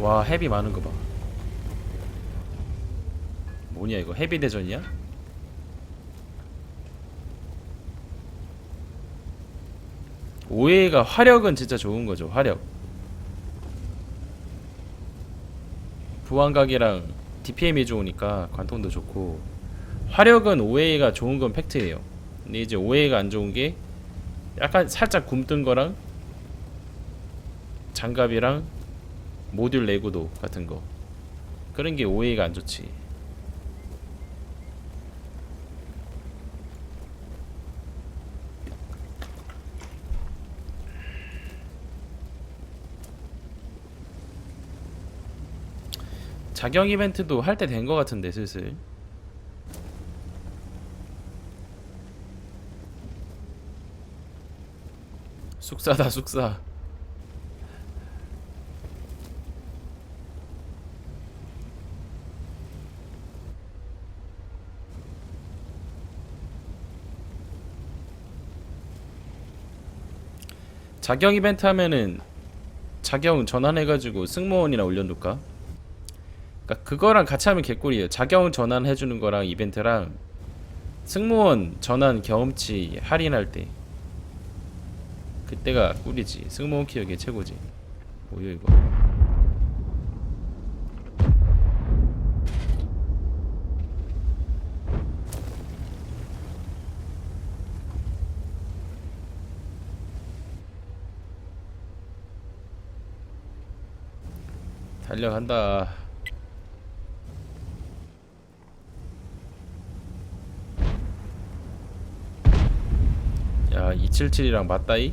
와 헤비 많은 거 봐. 뭐냐 이거 헤비 대전이야? 오해가 화력은 진짜 좋은 거죠 화력. 부안각이랑 DPM이 좋으니까 관통도 좋고 화력은 오해가 좋은 건 팩트예요. 근데 이제 오해가 안 좋은 게 약간 살짝 굼뜬 거랑 장갑이랑 모듈 내구도 같은 거 그런 게 오해가 안 좋지. 자경 이벤트도 할 때된거 같은데 슬슬. 쑥사다 쑥사. 자경 이벤트 하면은 자경 전환해가지고 승무원이나 올려놓을까? 그러니까 그거랑 같이 하면 개꿀이에요. 자경 전환 해주는 거랑 이벤트랑 승무원 전환 경험치 할인할 때 그때가 꿀이지. 승무원 키우기 최고지. 뭐야 이거? 달려간다. 야, 277이랑 맞다이?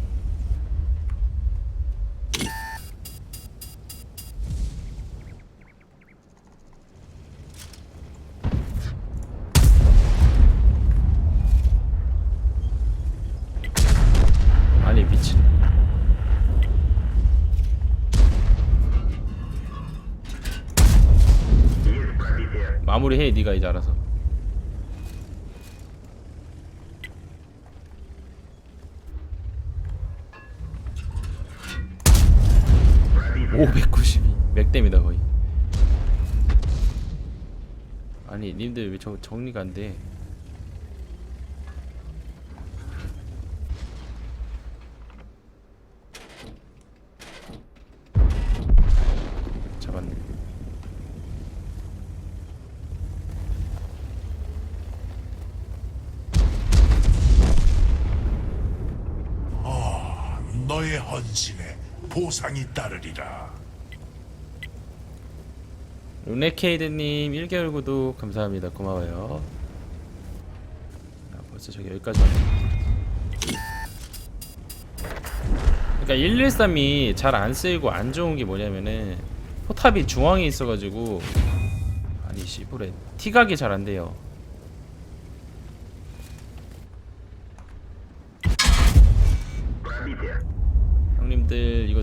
마무리해 네가 이제 알아서. (592) 맥댐이다 거의. 아니 님들 왜 저 정리가 안 돼 잡았네 너의 헌신에 보상이 따르리라. 룬네케이드님 1개월 구독 감사합니다. 고마워요. 아, 벌써 저기 여기까지 왔네. 그러니까 113이 잘 안 쓰이고 안 좋은 게 뭐냐면은 포탑이 중앙에 있어가지고 아니 씨부레 티각이 잘 안 돼요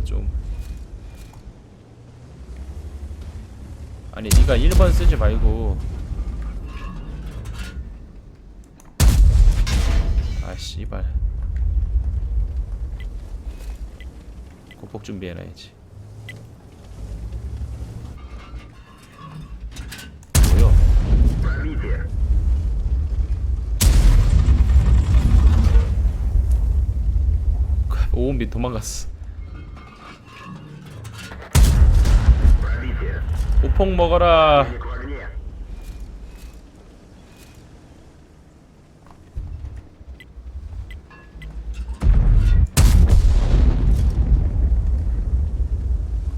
좀. 아니 네가 1번 쓰지 말고. 아 씨발. 고폭 준비해놔야지. 뭐야? 오은비 도망갔어 폭 먹어라.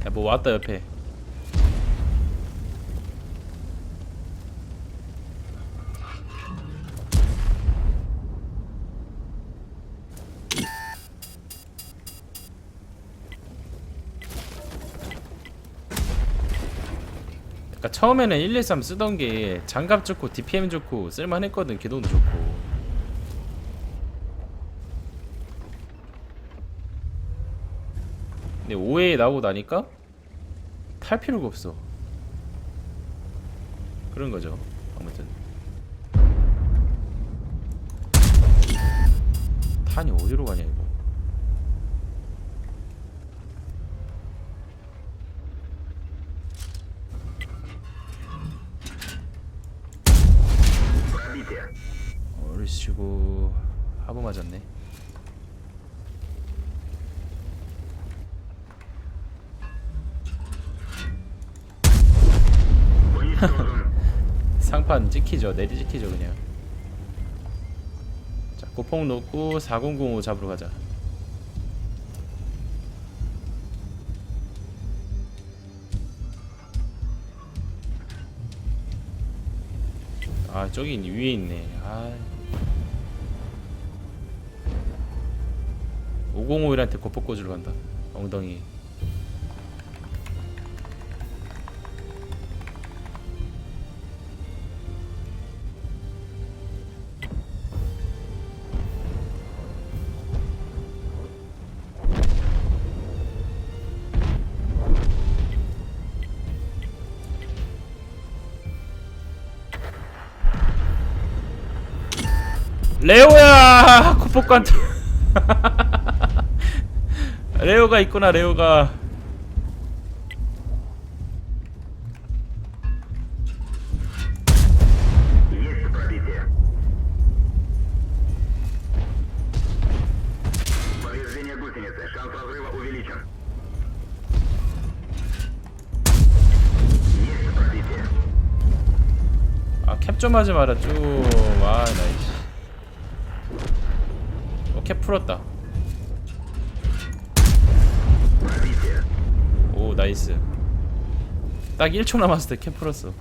야 뭐 왔다 옆에 그러니까 처음에는 113 쓰던 게 장갑 좋고 DPM 좋고 쓸만했거든 기동도 좋고. 근데 5회 나오고 나니까 탈 필요가 없어. 그런 거죠 아무튼. 탄이 어디로 가냐 이거 주시고 하부 맞았네. 상판 찍히죠? 내리 찍히죠 그냥. 자 고폭 놓고 4005 잡으러 가자. 아 저기 있- 위에 있네. 아 505일한테 고폭 꽂으러 간다. 엉덩이. 레오야! 고폭관트 레오가 있구나 레오가. 아, 캡좀 하지 마라. 쭉와 나이씨 오케이 어, 풀었다. 나이스. 딱 1초 남았을 때 캡 풀었어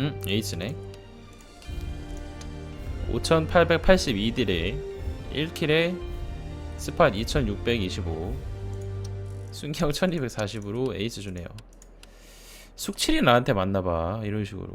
응? 에이스네. 5882딜에 1킬에 스팟 2625 순경 1240으로 에이스 주네요. 숙칠이 나한테 맞나봐 이런 식으로